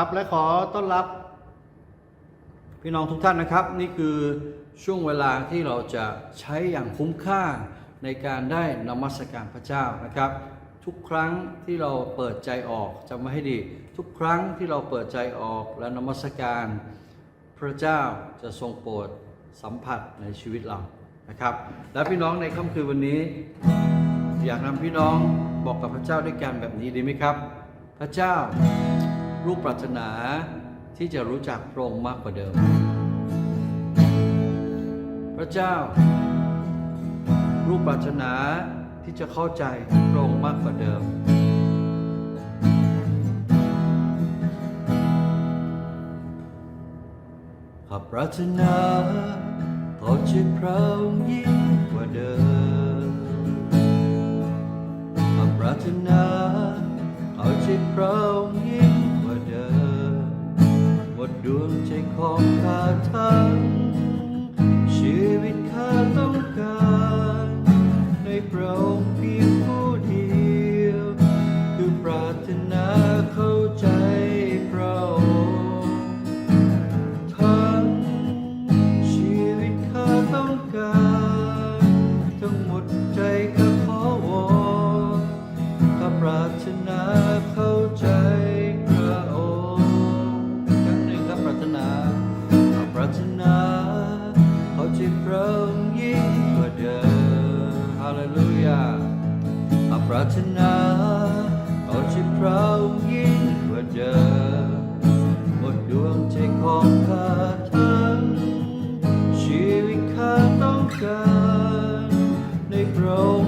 ครับและขอต้อนรับ พี่น้องทุกท่านนะครับ นี่คือช่วงเวลาที่เราจะใช้อย่างคุ้มค่าในการได้นมัสการพระเจ้านะครับ ทุกครั้งที่เราเปิดใจออกจำไว้ให้ดี ทุกครั้งที่เราเปิดใจออกและนมัสการ พระเจ้าจะทรงโปรดสัมผัสในชีวิตเรานะครับ และพี่น้องในค่ำคืนวันนี้ อยากนำพี่น้องบอกกับพระเจ้าด้วยกันแบบนี้ดีไหมครับ พระเจ้า ลูกปรารถนาที่จะรู้จักพระองค์มากกว่าเดิม พระเจ้า ลูกปรารถนาที่จะเข้าใจพระองค์มากกว่าเดิม ข้าปรารถนาต่อชีวิตพระองค์ยิ่งกว่าเดิม ข้าปรารถนาต่อชีวิตพระองค์ ปรารถนาเอาชีวิตเรายิ่งกว่าเดิมหมดดวงใจของข้าทั้งชีวิตข้าต้องการในพระองค์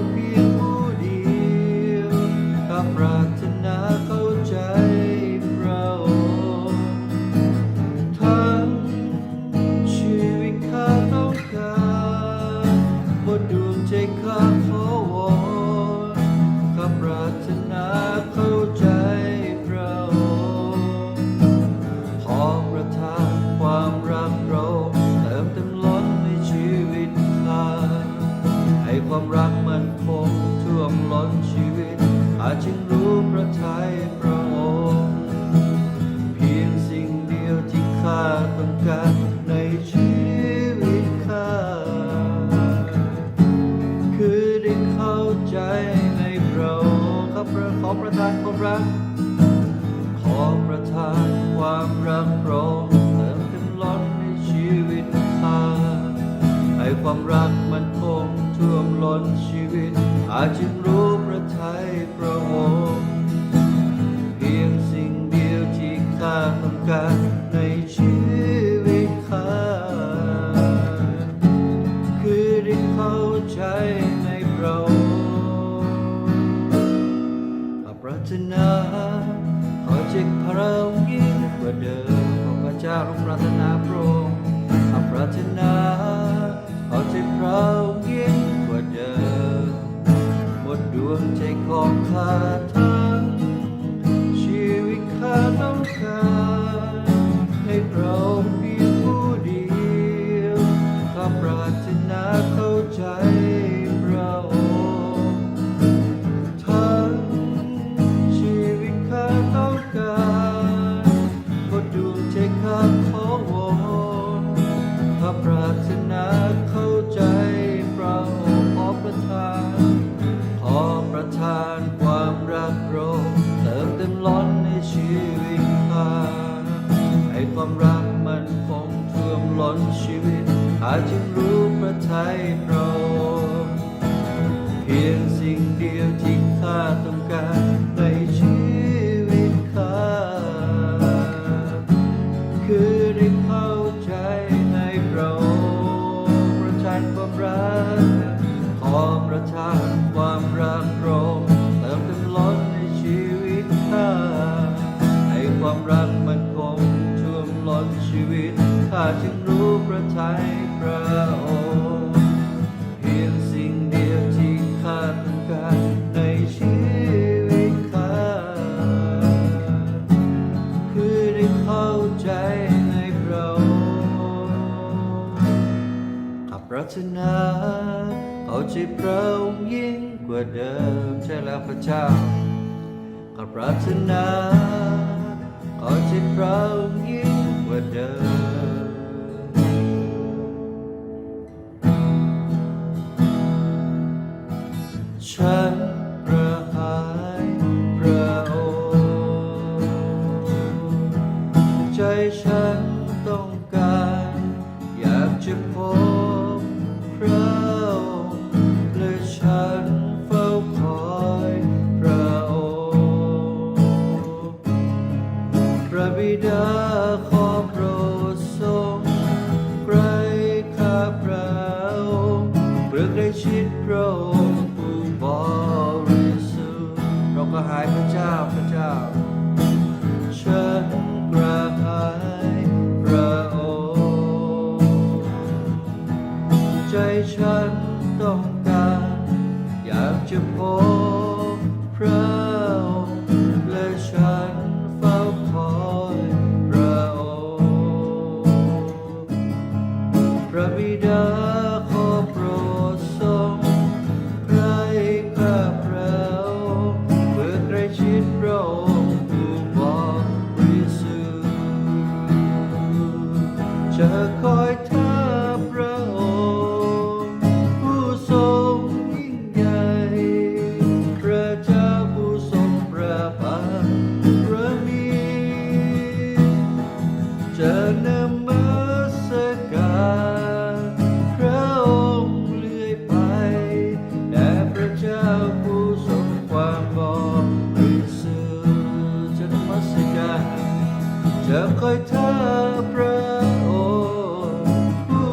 ความรักมันคงท่วมล้นชีวิตข้าจึงรู้ประทัยพระองค์เพียงสิ่งเดียวที่ข้าต้องการในชีวิตข้า คือได้เข้าใจในพระองค์ข้าพระขอประทานความรัก ขอประทานความรักพระองค์ ความรักมันคงท่วมล้นชีวิต อาจจึงรู้ประทัยพระองค์เพียงสิ่งเดียวที่ข้าต้องการ ของขา จึงรู้ประทัยพระองค์เพียงสิ่งเดียวที่ข้าต้องการในชีวิตข้าคือได้เข้าใจในพระองค์ประทานความรักขอประทานความรักโรมเติมเต็มล้นในชีวิตข้าให้ความรักมันคงท่วมล้นชีวิตข้าจึง รู้ประทัยพระองค์เพียงสิ่งเดียวที่ข้าต้องการในชีวิตข้าคือได้เข้าใจในพระองค์ข้าปรารถนาเข้าใจพระองค์ยิ่งกว่าเดิมใช่แล้วพระเจ้าข้าปรารถนาเอาใจเรายิ่งกว่าเดิม บิดาขอโปรดทรงไกรข้าพระองค์เพื่อใกล้ชิดพระองค์ผู้บริสุทธิ์เราก็หายพระเจ้าพระเจ้า ฉันกระหายพระองค์ใจฉันต้องการอยากจะพบ ข้าพระองค์เพื่อใกล้ชิดเรา จะคอยท่าพระองค์ผู้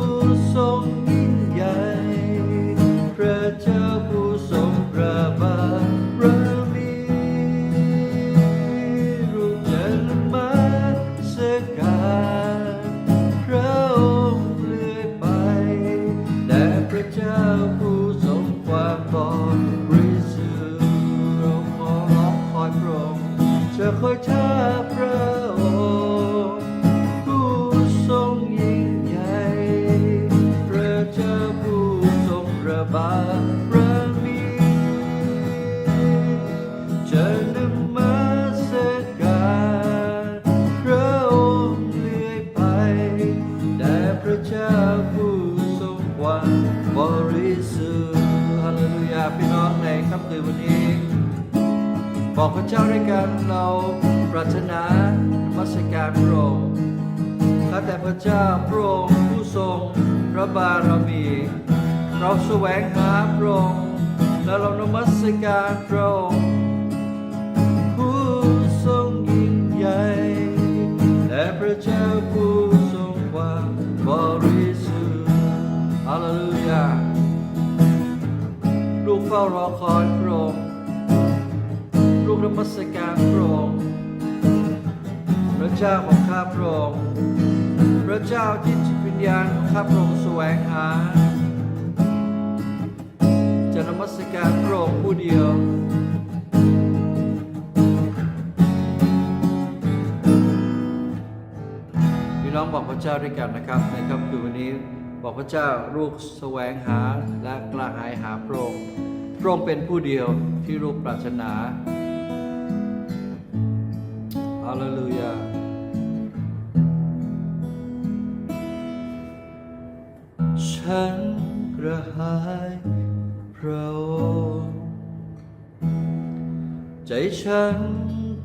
ทรงยิ่งใหญ่ พระเจ้าผู้ทรงพระบารมีรูปจะนมัสการพระองค์เรื่อยไปแด่พระเจ้าผู้ทรงความบริสุทธิ์เราขอร้องคอยพระองค์จะคอยท่าพระ คนนี้ บอกพระเจ้าด้วยกันเราปรารถนามัสการพระองค์ข้าแต่พระเจ้าพระองค์ผู้ทรงพระบารมี เราแสวงหาพระองค์และเรานมัสการพระองค์ผู้ทรงยิ่งใหญ่และพระเจ้า เฝ้ารอคอยพระองค์ลูกนมัสการพระองค์พระเจ้าของข้าพระองค์พระเจ้าที่จิตวิญญาณของข้าพระองค์แสวงหาจะนมัสการพระองค์ผู้เดียวพี่น้องบอกพระเจ้าด้วยกันนะครับในค่ำคืนวันนี้บอกพระเจ้าลูกแสวงหาและกระหายหาพระองค์ พระองค์เป็นผู้เดียวที่ลูกปรารถนาฮาเลลูยาฉันกระหายพระองค์ใจฉัน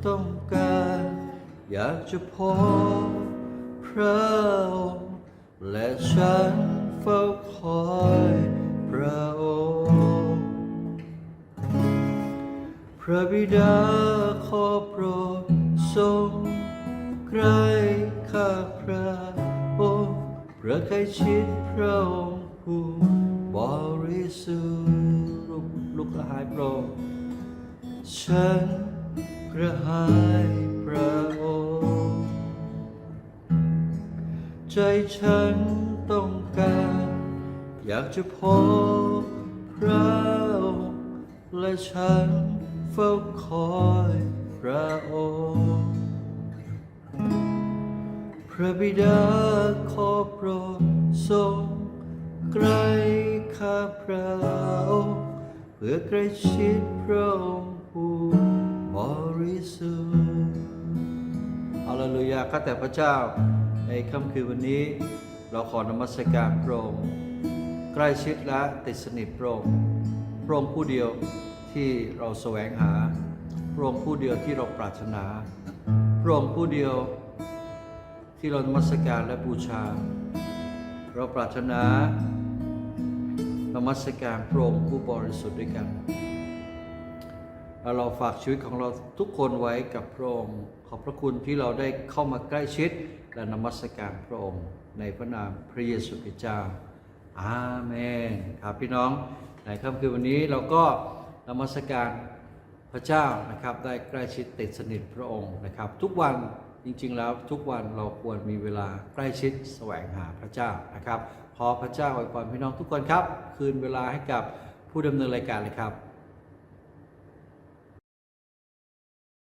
ต้องการอยากจะพบพระองค์และฉันเฝ้าคอยพระองค์ พระบิดาขอโปรดทรงใกล้ข้าพระองค์พื่อใกล้ชิดพระองค์ผู้บริสุทธิ์ลูกกระหายพระอฉันกระหายพระองค์ ใจฉันต้องการ อยากจะพบพระองค์และฉัน เฝ้าคอยพระองค์ พระบิดาขอโปรดทรงใกล้ข้าพระองค์เพื่อใกล้ชิดพระองค์ผู้บริสุทธิ์ฮาเลลูยาข้าแต่พระเจ้า ในค่ำคืนวันนี้ เราขอนมัสการพระองค์ใกล้ชิดและติดสนิทพระองค์พระองค์ผู้เดียว ที่เราแสวงหาพระองค์ผู้เดียวที่เราปรารถนาพระองค์ผู้เดียวที่เรานมัสการและบูชา เราปรารถนานมัสการพระองค์ผู้บริสุทธิ์ด้วยกันแล้วเราฝากชีวิตของเราทุกคนไว้กับพระองค์ขอบพระคุณที่เราได้เข้ามาใกล้ชิดและนมัสการพระองค์ในพระนามพระเยซูคริสต์เจ้าอาเมน ครับพี่น้องในค่ำคืนวันนี้เราก็ นมัสการพระเจ้านะครับได้ใกล้ชิดติดสนิทพระองค์นะครับ ทุกวันจริงๆแล้วทุกวันเราควรมีเวลาใกล้ชิดแสวงหาพระเจ้านะครับขอพระเจ้าอวยพรพี่น้องทุกคนครับ คืนเวลาให้กับผู้ดำเนินรายการเลยครับ